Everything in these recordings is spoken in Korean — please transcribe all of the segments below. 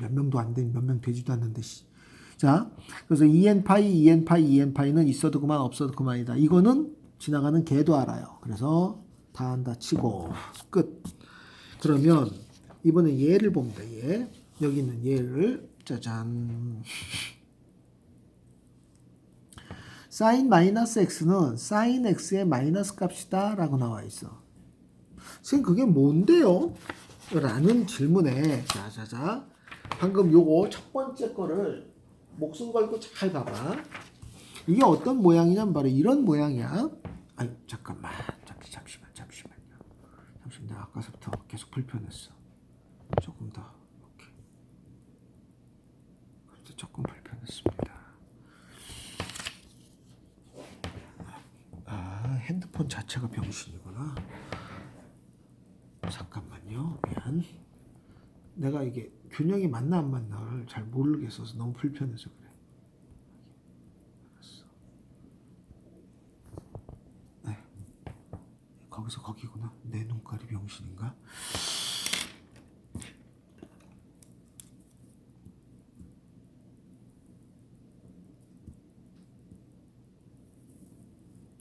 몇 명도 안 되니 몇명 되지도 않는데 씨. 자, 그래서 2n 파이, 2n 파이, 2n 파이는 있어도 그만 없어도 그만이다. 이거는 지나가는 개도 알아요. 그래서 다 한다 치고 끝. 그러면 이번에 얘를 봅니다. 얘. 여기 있는 얘를 짜잔. 사인 마이너스 x는 사인 x의 마이너스 값이다 라고 나와 있어. 선생님 그게 뭔데요? 라는 질문에 자자자 방금 요거 첫 번째 거를 목숨 걸고 잘 봐봐. 이게 어떤 모양이냐면 바로 이런 모양이야. 아니 잠깐만 잠시 잠시만 잠시만요. 잠시만 내가 아까부터 계속 불편했어. 조금 더 이렇게. 조금 불편했습니다. 아 핸드폰 자체가 병신이구나. 잠깐만요. 미안. 내가 이게 균형이 맞나 안 맞나를 잘 모르겠어서 너무 불편해서 그래. 알았어. 네. 거기서 거기구나. 내 눈깔이 병신인가?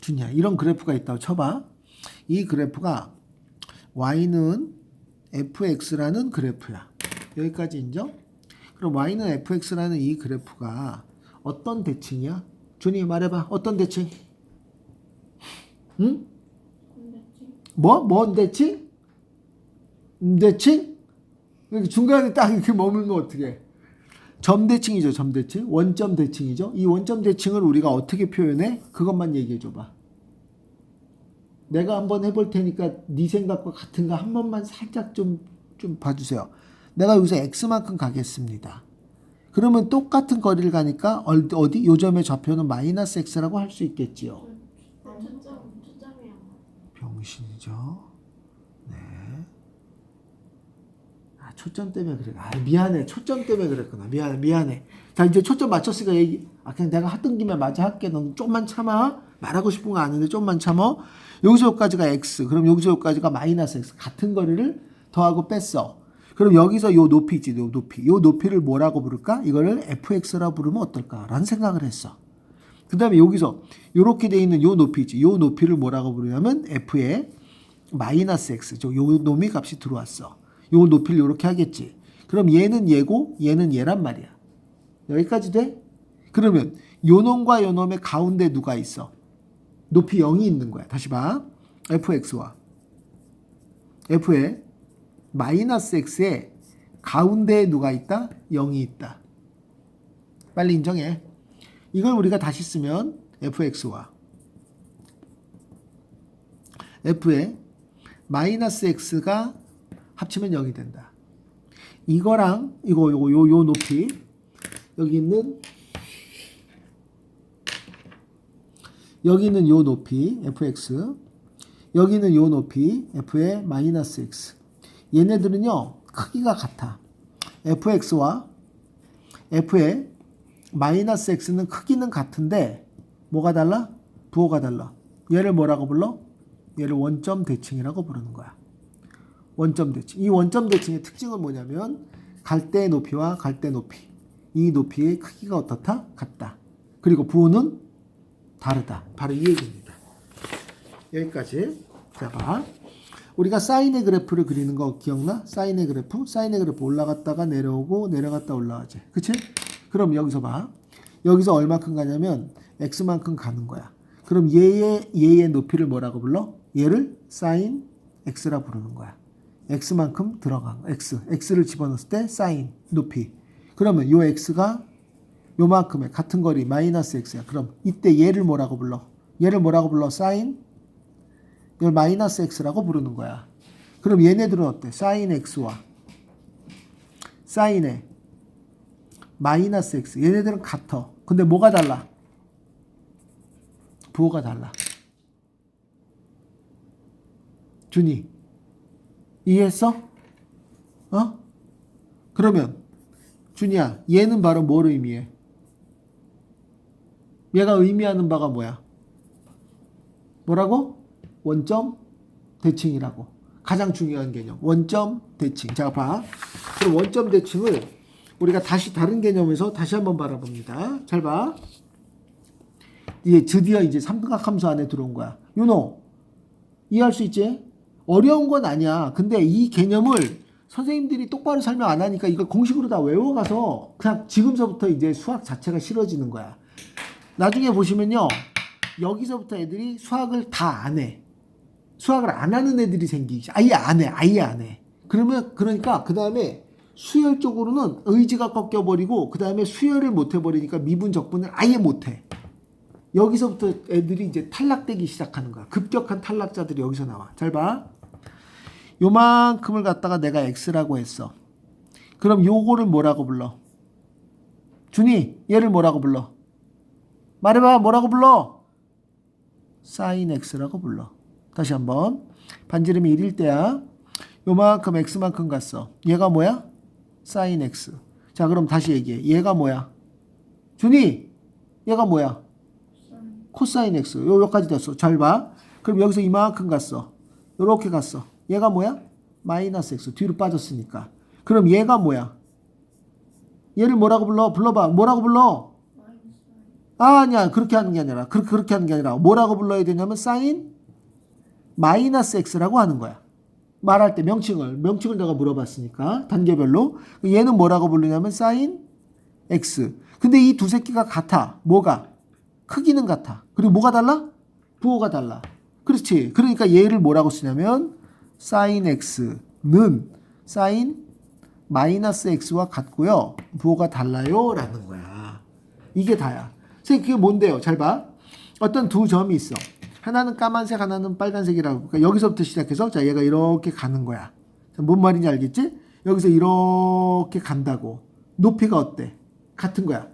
준이야 이런 그래프가 있다고 쳐봐. 이 그래프가 y는 fx라는 그래프야. 여기까지 인정? 그럼 y는 fx라는 이 그래프가 어떤 대칭이야? 준이 말해봐. 어떤 대칭? 응? 뭐? 뭔 대칭? 음, 대칭? 중간에 딱 이렇게 머물면 어떻게? 점 대칭이죠, 점 대칭. 원점 대칭이죠. 이 원점 대칭을 우리가 어떻게 표현해? 그것만 얘기해 줘봐. 내가 한번 해볼 테니까 네 생각과 같은가 한 번만 살짝 좀, 좀 봐주세요. 내가 여기서 x만큼 가겠습니다. 그러면 똑같은 거리를 가니까 어디? 요점의 좌표는 마이너스 x라고 할 수 있겠지요. 병신이죠. 네. 아, 초점 때문에 그래. 아, 미안해. 초점 때문에 그랬구나. 미안해, 미안해. 자, 이제 초점 맞췄으니까 얘기, 아, 그냥 내가 하던 김에 마저 할게. 넌 좀만 참아. 말하고 싶은 거 아는데 좀만 참아. 여기서 여기까지가 x. 그럼 여기서 여기까지가 마이너스 x. 같은 거리를 더하고 뺐어. 그럼 여기서 요 높이지, 요 높이. 요 높이를 뭐라고 부를까? 이거를 fx라 부르면 어떨까라는 생각을 했어. 그 다음에 여기서 이렇게 돼 있는 요 높이지. 요 높이를 뭐라고 부르냐면 f의 마이너스 x. 저요 놈이 값이 들어왔어. 요 높이를 이렇게 하겠지. 그럼 얘는 얘고 얘는 얘란 말이야. 여기까지 돼? 그러면 요 놈과 요 놈의 가운데 누가 있어? 높이 0이 있는 거야. 다시 봐. fx와 f의 마이너스 x의 가운데에 누가 있다? 0이 있다. 빨리 인정해. 이걸 우리가 다시 쓰면 fx와 f의 마이너스 x가 합치면 0이 된다. 이거랑 이거 요거 요, 요 높이 여기 있는 여기 있는 요 높이 fx 여기 있는 요 높이 f의 마이너스 x 얘네들은요 크기가 같아 fx와 f의 마이너스 x는 크기는 같은데 뭐가 달라? 부호가 달라. 얘를 뭐라고 불러? 얘를 원점 대칭이라고 부르는 거야. 원점 대칭. 이 원점 대칭의 특징은 뭐냐면 갈대 높이와 갈대 높이. 이 높이의 크기가 어떻다? 같다. 그리고 부호는 다르다. 바로 이 얘기입니다. 여기까지. 자, 봐. 우리가 사인의 그래프를 그리는 거 기억나? 사인의 그래프? 사인의 그래프 올라갔다가 내려오고 내려갔다 올라가지. 그치? 그럼 여기서 봐. 여기서 얼마큼 가냐면 x만큼 가는 거야. 그럼 얘의 얘의 높이를 뭐라고 불러? 얘를 사인 x라 부르는 거야. x만큼 들어간 거. x. x를 집어넣었을 때 사인 높이. 그러면 요 x가 요만큼의 같은 거리 마이너스 x야. 그럼 이때 얘를 뭐라고 불러? 얘를 뭐라고 불러? 사인 이걸 마이너스 x라고 부르는 거야. 그럼 얘네들은 어때? 사인 x와 사인의 마이너스 x. 얘네들은 같아. 근데 뭐가 달라? 부호가 달라. 준이. 이해했어? 어? 그러면 준이야, 얘는 바로 뭘 의미해? 얘가 의미하는 바가 뭐야? 뭐라고? 원점 대칭이라고. 가장 중요한 개념. 원점 대칭. 자, 봐. 그럼 원점 대칭을 우리가 다시 다른 개념에서 다시 한번 바라봅니다. 잘 봐. 이게 드디어 이제 삼각 함수 함수 안에 들어온 거야. 윤호, 이해할 수 있지? 어려운 건 아니야. 근데 이 개념을 선생님들이 똑바로 설명 안 하니까 이걸 공식으로 다 외워가서 그냥 지금서부터 이제 수학 자체가 싫어지는 거야. 나중에 보시면요. 여기서부터 애들이 수학을 다 안 해. 수학을 안 하는 애들이 생기기. 아예 안 해. 아예 안 해. 그러면, 그러니까 그 다음에 수열 쪽으로는 의지가 꺾여버리고 그 다음에 수열을 못 해버리니까 미분 적분을 아예 못 해. 여기서부터 애들이 이제 탈락되기 시작하는 거야. 급격한 탈락자들이 여기서 나와. 잘 봐. 요만큼을 갖다가 내가 x라고 했어. 그럼 요거를 뭐라고 불러? 준이, 얘를 뭐라고 불러? 말해봐, 뭐라고 불러? sin x라고 불러. 다시 한번. 반지름이 1일 때야. 요만큼 x만큼 갔어. 얘가 뭐야? sin x. 자, 그럼 다시 얘기해. 얘가 뭐야? 준이, 얘가 뭐야? 코사인 x. 요, 여기까지 됐어. 잘 봐. 그럼 여기서 이만큼 갔어. 요렇게 갔어. 얘가 뭐야? 마이너스 x. 뒤로 빠졌으니까. 그럼 얘가 뭐야? 얘를 뭐라고 불러? 불러봐. 뭐라고 불러? 아, 아니야. 그렇게 하는 게 아니라. 그, 그렇게 하는 게 아니라. 뭐라고 불러야 되냐면, 사인 마이너스 x라고 하는 거야. 말할 때 명칭을. 명칭을 내가 물어봤으니까. 단계별로. 얘는 뭐라고 부르냐면, 사인 x. 근데 이 두 새끼가 같아. 뭐가? 크기는 같아. 그리고 뭐가 달라? 부호가 달라. 그렇지. 그러니까 얘를 뭐라고 쓰냐면 sin x는 sin 마이너스 x와 같고요. 부호가 달라요라는 거야. 이게 다야. 선생님 그게 뭔데요? 잘 봐. 어떤 두 점이 있어. 하나는 까만색, 하나는 빨간색이라고. 그러니까 여기서부터 시작해서 자 얘가 이렇게 가는 거야. 자, 뭔 말인지 알겠지? 여기서 이렇게 간다고. 높이가 어때? 같은 거야.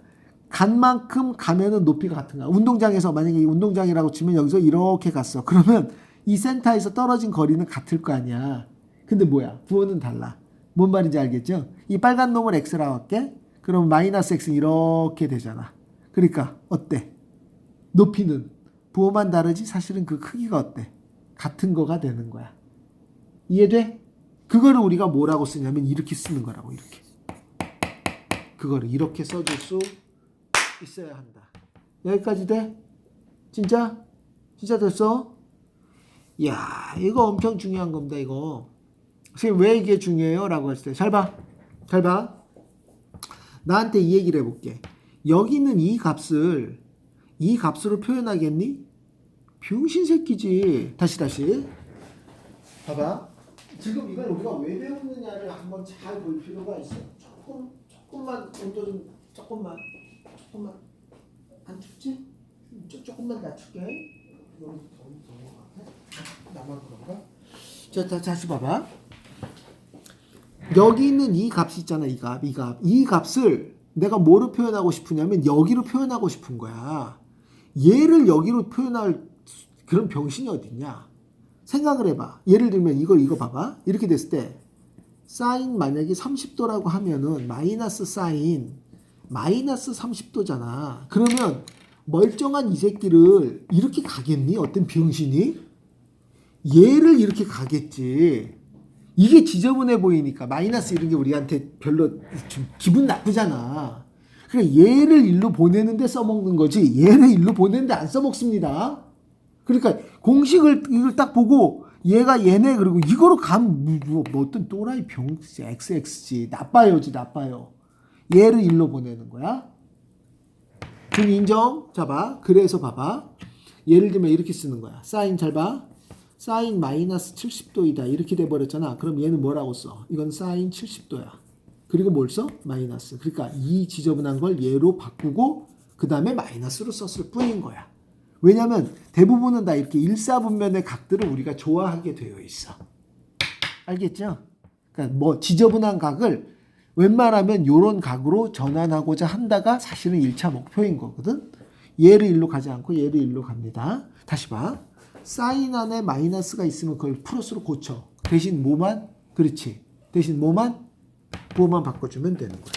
간 만큼 가면은 높이가 같은 거야. 운동장에서 만약에 이 운동장이라고 치면 여기서 이렇게 갔어. 그러면 이 센터에서 떨어진 거리는 같을 거 아니야. 근데 뭐야? 부호는 달라. 뭔 말인지 알겠죠? 이 빨간 놈을 x라고 할게. 그럼 마이너스 x는 이렇게 되잖아. 그러니까 어때? 높이는 부호만 다르지 사실은 그 크기가 어때? 같은 거가 되는 거야. 이해돼? 그거를 우리가 뭐라고 쓰냐면 이렇게 쓰는 거라고 이렇게. 그거를 이렇게 써줄 수 있어야 한다. 여기까지 돼? 진짜? 진짜 됐어? 야, 이거 엄청 중요한 겁니다, 이거. 선생님, 왜 이게 중요해요? 라고 했을 때. 잘 봐. 잘 봐. 나한테 이 얘기를 해볼게. 여기 있는 이 값을 이 값으로 표현하겠니? 병신 새끼지. 다시, 다시. 봐봐. 지금 이걸 우리가 왜 배우느냐를 한번 잘 볼 필요가 있어. 조금, 조금만 온도 좀, 조금만. 조금만 안 춥지? 조, 조금만 낮출게 같아? 나만 그런가? 자, 다, 다시 봐봐 여기 있는 이 값이 있잖아 이 값, 이 값. 이 값을 내가 뭐로 표현하고 싶으냐면 여기로 표현하고 싶은 거야 얘를 여기로 표현할 그런 병신이 어딨냐 생각을 해봐 예를 들면 이걸 이거 봐봐 이렇게 됐을 때 사인 만약에 30도라고 하면은 마이너스 사인 마이너스 30도잖아. 그러면 멀쩡한 이 새끼를 이렇게 가겠니? 어떤 병신이? 얘를 이렇게 가겠지. 이게 지저분해 보이니까 마이너스 이런 게 우리한테 별로 좀 기분 나쁘잖아. 그러니까 얘를 일로 보내는데 써먹는 거지 얘를 일로 보내는데 안 써먹습니다. 그러니까 공식을 이걸 딱 보고 얘가 얘네 그리고 이거로 가면 뭐, 뭐 어떤 또라이 병 XX지 나빠요지 나빠요. 얘를 일로 보내는 거야. 준 인정. 자 봐. 그래서 봐봐. 예를 들면 이렇게 쓰는 거야. 사인 잘 봐. 사인 마이너스 70도이다. 이렇게 돼 버렸잖아. 그럼 얘는 뭐라고 써? 이건 사인 70도야. 그리고 뭘 써? 마이너스. 그러니까 이 지저분한 걸 얘로 바꾸고 그 다음에 마이너스로 썼을 뿐인 거야. 왜냐면 대부분은 다 이렇게 일사분면의 각들을 우리가 좋아하게 되어 있어. 알겠죠? 그러니까 뭐 지저분한 각을 웬만하면 요런 각으로 전환하고자 한다가 사실은 1차 목표인 거거든. 얘를 일로 가지 않고 얘를 일로 갑니다. 다시 봐. 사인 안에 마이너스가 있으면 그걸 플러스로 고쳐. 대신 뭐만? 그렇지. 대신 뭐만? 부호만 바꿔주면 되는 거야.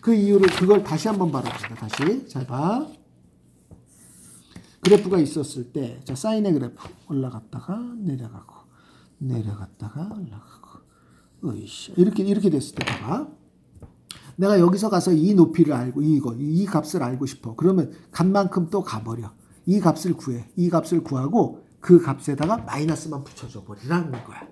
그 이유를 그걸 다시 한번 바라봅니다. 다시 잘 봐. 그래프가 있었을 때, 자 사인의 그래프 올라갔다가 내려가고 내려갔다가 올라가고, 으이씨 이렇게 이렇게 됐을 때 봐봐. 내가 여기서 가서 이 높이를 알고 이거 이 값을 알고 싶어. 그러면 값만큼 또 가버려. 이 값을 구해. 이 값을 구하고 그 값에다가 마이너스만 붙여줘 버리라는 거야.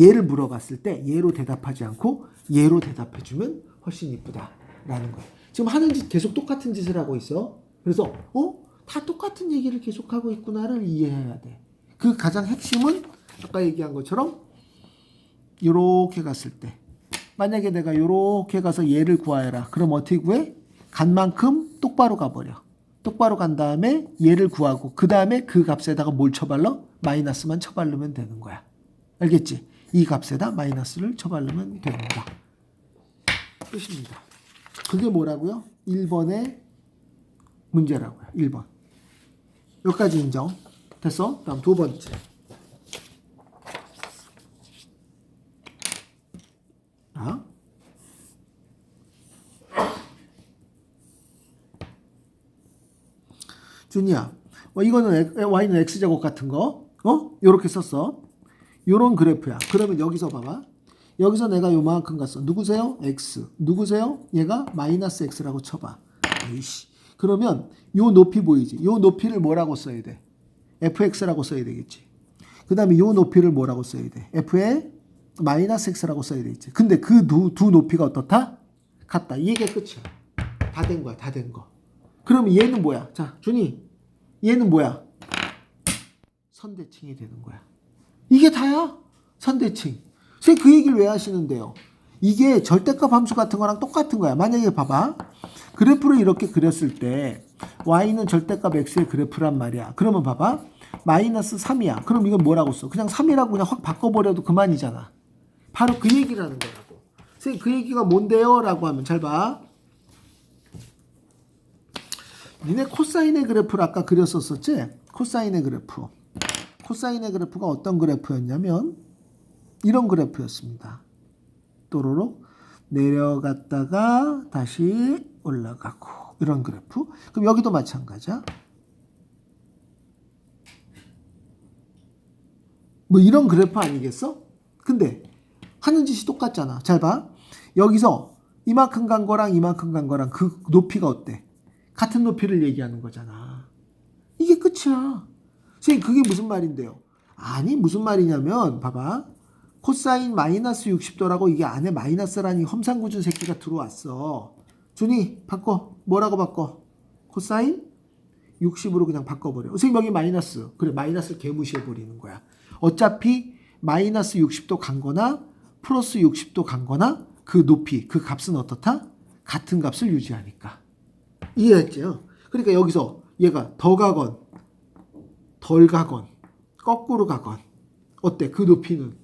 얘를 물어봤을 때 얘로 대답하지 않고 얘로 대답해주면 훨씬 이쁘다라는 거야. 지금 하는 짓 계속 똑같은 짓을 하고 있어. 그래서 어? 다 똑같은 얘기를 계속하고 있구나를 이해해야 돼. 그 가장 핵심은 아까 얘기한 것처럼 이렇게 갔을 때 만약에 내가 이렇게 가서 얘를 구하여라. 그럼 어떻게 구해? 간 만큼 똑바로 가버려. 똑바로 간 다음에 얘를 구하고 그 다음에 그 값에다가 뭘 쳐발러? 마이너스만 쳐바르면 되는 거야. 알겠지? 이 값에다 마이너스를 쳐바르면 됩니다. 끝입니다. 그게 뭐라고요? 1번의 문제라고요. 1번. 여기까지 인정. 됐어? 다음 두 번째. 자. 준이야. 어, 이거는 엑- y는 x제곱 같은 거. 어? 요렇게 썼어. 요런 그래프야. 그러면 여기서 봐봐. 여기서 내가 요만큼 갔어. 누구세요? x. 누구세요? 얘가 마이너스 x라고 쳐봐. 에이씨. 그러면 요 높이 보이지? 요 높이를 뭐라고 써야 돼? fx라고 써야 되겠지. 그 다음에 요 높이를 뭐라고 써야 돼? f의 마이너스 x라고 써야 되겠지. 근데 그 두 두 높이가 어떻다? 같다. 이게 끝이야. 다 된 거야. 다 된 거. 그러면 얘는 뭐야? 자, 준이. 얘는 뭐야? 선대칭이 되는 거야. 이게 다야. 선대칭. 선생님 그 얘기를 왜 하시는데요? 이게 절대값 함수 같은 거랑 똑같은 거야. 만약에 봐봐. 그래프를 이렇게 그렸을 때 y는 절대값 x의 그래프란 말이야. 그러면 봐봐. 마이너스 3이야. 그럼 이건 뭐라고 써? 그냥 3이라고 그냥 확 바꿔버려도 그만이잖아. 바로 그 얘기를 하는 거라고. 선생님 그 얘기가 뭔데요? 라고 하면 잘 봐. 니네 코사인의 그래프를 아까 그렸었었지? 코사인의 그래프. 코사인의 그래프가 어떤 그래프였냐면 이런 그래프였습니다. 또로록 내려갔다가 다시 올라가고 이런 그래프. 그럼 여기도 마찬가지야. 뭐 이런 그래프 아니겠어? 근데 하는 짓이 똑같잖아. 잘 봐. 여기서 이만큼 간 거랑 이만큼 간 거랑 그 높이가 어때? 같은 높이를 얘기하는 거잖아. 이게 끝이야. 선생님 그게 무슨 말인데요? 아니 무슨 말이냐면 봐봐. 코사인 마이너스 60도라고 이게 안에 마이너스라니 험상궂은 새끼가 들어왔어. 준이 바꿔. 뭐라고 바꿔? 코사인 60으로 그냥 바꿔버려. 선생님 여기 마이너스. 그래 마이너스를 개무시해버리는 거야. 어차피 마이너스 60도 간 거나 플러스 60도 간 거나 그 높이 그 값은 어떻다? 같은 값을 유지하니까. 이해했죠? 그러니까 여기서 얘가 더 가건 덜 가건 거꾸로 가건 어때? 그 높이는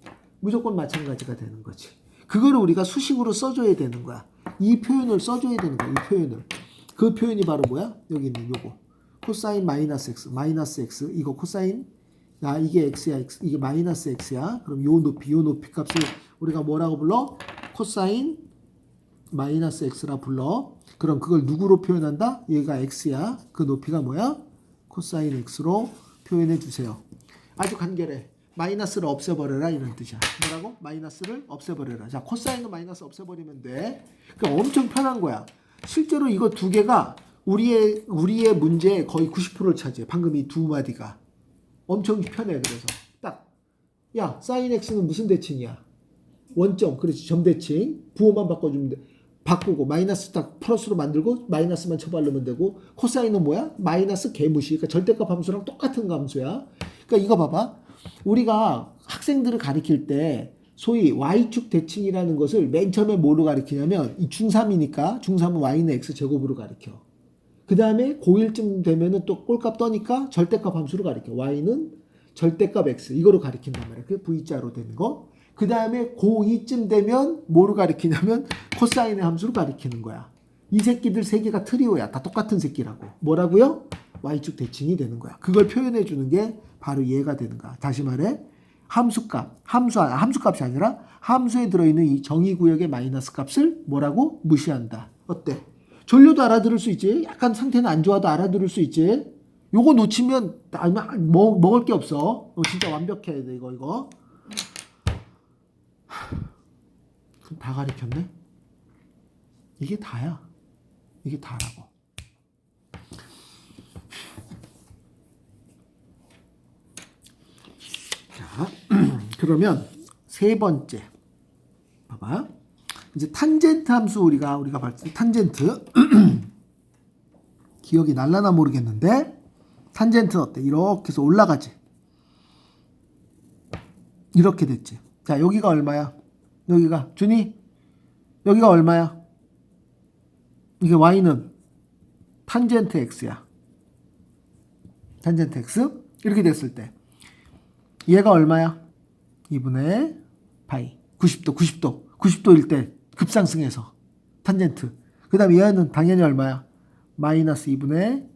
무조건 마찬가지가 되는 거지. 그거를 우리가 수식으로 써줘야 되는 거야. 이 표현을 써줘야 되는 거야. 이 표현을. 그 표현이 바로 뭐야? 여기 있는 요거. 코사인 마이너스 x, 마이너스 x. 이거 코사인. 야, 이게 x야, x. 이게 마이너스 x야. 그럼 요 높이, 요 높이 값을 우리가 뭐라고 불러? 코사인 마이너스 x라 불러. 그럼 그걸 누구로 표현한다? 얘가 x야. 그 높이가 뭐야? 코사인 x로 표현해 주세요. 아주 간결해. 마이너스를 없애버려라 이런 뜻이야. 뭐라고? 마이너스를 없애버려라. 자, 코사인은 마이너스 없애버리면 돼. 그러니까 엄청 편한 거야. 실제로 이거 두 개가 우리의 우리의 문제의 거의 90%를 차지해. 방금 이 두 마디가 엄청 편해. 그래서 딱, 야, 사인 x는 무슨 대칭이야? 원점, 그렇지, 점 대칭. 부호만 바꿔주면 돼. 바꾸고 마이너스 딱 플러스로 만들고 마이너스만 쳐바르면 되고 코사인은 뭐야? 마이너스 개무시. 그러니까 절대값 함수랑 똑같은 함수야. 그러니까 이거 봐봐. 우리가 학생들을 가리킬 때 소위 y축 대칭이라는 것을 맨 처음에 뭐로 가리키냐면 이 중3이니까 중3은 y는 x 제곱으로 가리켜. 그 다음에 고1쯤 되면은 또 꼴값 떠니까 절대값 함수로 가리켜. y는 절대값 x 이거로 가리킨단 말이야. 그게 v자로 되는 거. 그 다음에 고2쯤 되면 뭐로 가리키냐면 코사인의 함수로 가리키는 거야. 이 새끼들 세 개가 트리오야. 다 똑같은 새끼라고. 뭐라고요? Y축 대칭이 되는 거야. 그걸 표현해 주는 게 바로 얘가 되는 거야. 다시 말해 함수값, 함수 아, 함수값이 아니라 함수에 들어 있는 이 정의 구역의 마이너스 값을 뭐라고 무시한다. 어때? 졸려도 알아들을 수 있지. 약간 상태는 안 좋아도 알아들을 수 있지. 요거 놓치면 아마 먹, 먹을 게 없어. 너 진짜 완벽해야 돼 이거 이거. 하, 다 가리켰네. 이게 다야. 이게 다라고. 자, 그러면 세 번째. 봐봐. 이제 탄젠트 함수 우리가 우리가 봤을 때 탄젠트 기억이 날라나 모르겠는데 탄젠트 어때? 이렇게 해서 올라가지. 이렇게 됐지. 자, 여기가 얼마야? 여기가 준이 여기가 얼마야? 이게 y는 탄젠트 x야. 탄젠트 x 이렇게 됐을 때 얘가 얼마야? 2분의 파이 90도 90도 90도일 때 급상승해서 탄젠트 그 다음에 얘는 당연히 얼마야? 마이너스 2분의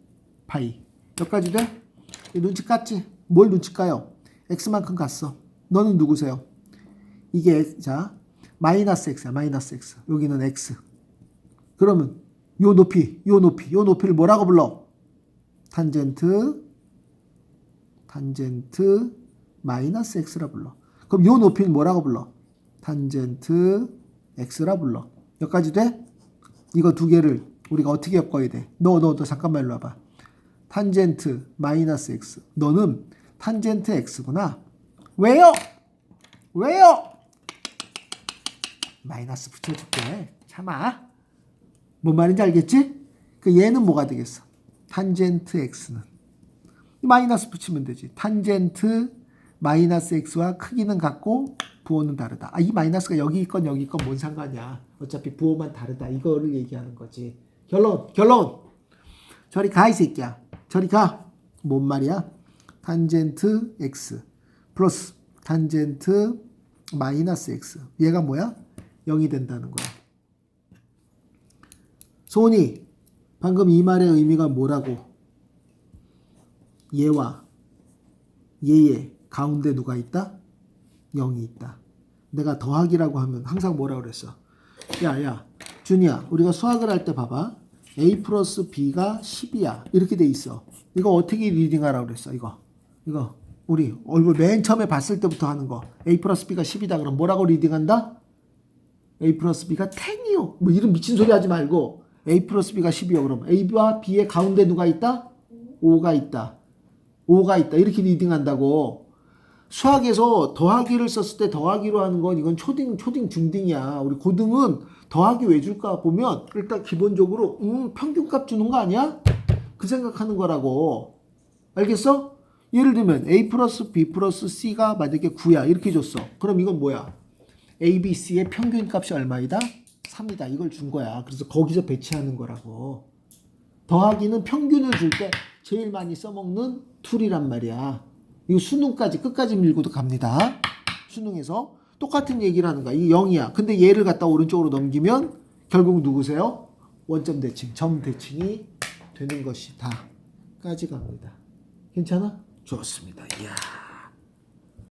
파이 여기까지 돼? 이 눈치 깠지? 뭘 눈치 까요? x만큼 갔어 너는 누구세요? 이게 자 마이너스 x야 마이너스 x 여기는 x 그러면 요 높이 요 높이 요 높이를 뭐라고 불러? 탄젠트 탄젠트 마이너스 x라 불러 그럼 요 높이는 뭐라고 불러? 탄젠트 x라 불러 여기까지 돼? 이거 두 개를 우리가 어떻게 엮어야 돼? 너 너 너 잠깐만 일로 와봐 탄젠트 마이너스 x 너는 탄젠트 x구나 왜요? 왜요? 마이너스 붙여줄게. 참아. 뭔 말인지 알겠지? 그 얘는 뭐가 되겠어? 탄젠트 x는 마이너스 붙이면 되지. 탄젠트 마이너스 x와 크기는 같고 부호는 다르다. 아, 이 마이너스가 여기 있건 여기 있건 뭔 상관이야. 어차피 부호만 다르다. 이거를 얘기하는 거지. 결론, 결론. 저리 가, 이 새끼야. 저리 가. 뭔 말이야? 탄젠트 x 플러스 탄젠트 마이너스 x. 얘가 뭐야? 0이 된다는 거야. 소은이, 방금 이 말의 의미가 뭐라고? 얘와 얘의 가운데 누가 있다? 0이 있다. 내가 더하기라고 하면 항상 뭐라 그랬어? 야, 야, 준이야, 우리가 수학을 할 때 봐봐. a 플러스 b가 10이야. 이렇게 돼 있어. 이거 어떻게 리딩하라고 그랬어? 이거. 이거. 우리 얼굴 맨 처음에 봤을 때부터 하는 거. a 플러스 b가 10이다. 그럼 뭐라고 리딩한다? a 플러스 b가 10이요. 뭐 이런 미친 소리 하지 말고 a 플러스 b가 10이요. 그럼 a와 b의 가운데 누가 있다? 5가 있다. 5가 있다. 이렇게 리딩한다고. 수학에서 더하기를 썼을 때 더하기로 하는 건 이건 초딩, 초딩, 중딩이야. 우리 고등은 더하기 왜 줄까 보면 일단 기본적으로 음, 평균값 주는 거 아니야? 그 생각하는 거라고. 알겠어? 예를 들면 a 플러스 b 플러스 c가 만약에 9야. 이렇게 줬어. 그럼 이건 뭐야? a, b, c의 평균값이 얼마이다? 3이다. 이걸 준 거야. 그래서 거기서 배치하는 거라고. 더하기는 평균을 줄 때 제일 많이 써먹는 툴이란 말이야. 이거 수능까지 끝까지 밀고도 갑니다. 수능에서 똑같은 얘기를 하는 거야. 이 0이야. 근데 얘를 갖다 오른쪽으로 넘기면 결국 누구세요? 원점 대칭, 점 대칭이 되는 것이다. 까지 갑니다. 괜찮아? 좋습니다. 이야.